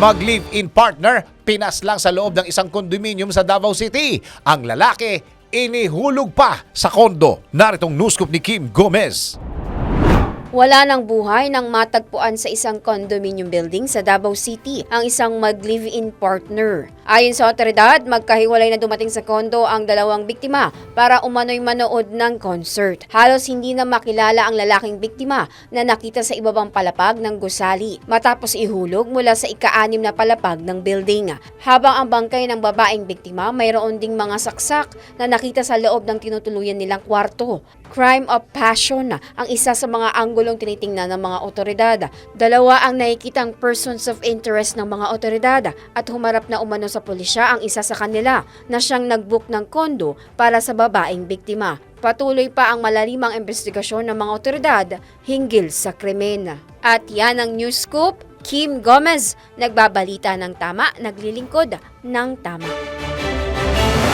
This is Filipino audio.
mag-live-in partner, pinas lang sa loob ng isang kondominium sa Davao City. Ang lalaki, inihulog pa sa kondo. Naritong news scoop ni Kim Gomez. Wala ng buhay nang matagpuan sa isang condominium building sa Davao City ang isang mag-live-in partner. Ayon sa otoridad, magkahiwalay na dumating sa kondo ang dalawang biktima para umano'y manood ng concert. Halos hindi na makilala ang lalaking biktima na nakita sa ibabang palapag ng gusali matapos ihulog mula sa ika-anim na palapag ng building. Habang ang bangkay ng babaeng biktima mayroon ding mga saksak na nakita sa loob ng tinutuluyan nilang kwarto. Crime of passion ang isa sa mga anggulong tinitingnan ng mga otoridad. Dalawa ang nakikitang persons of interest ng mga otoridad at humarap na umano sa pulisya ang isa sa kanila na siyang nagbook ng kondo para sa babaeng biktima. Patuloy pa ang malalimang investigasyon ng mga otoridad hinggil sa krimen. At yan ang news scoop. Kim Gomez, nagbabalita ng tama, naglilingkod ng tama.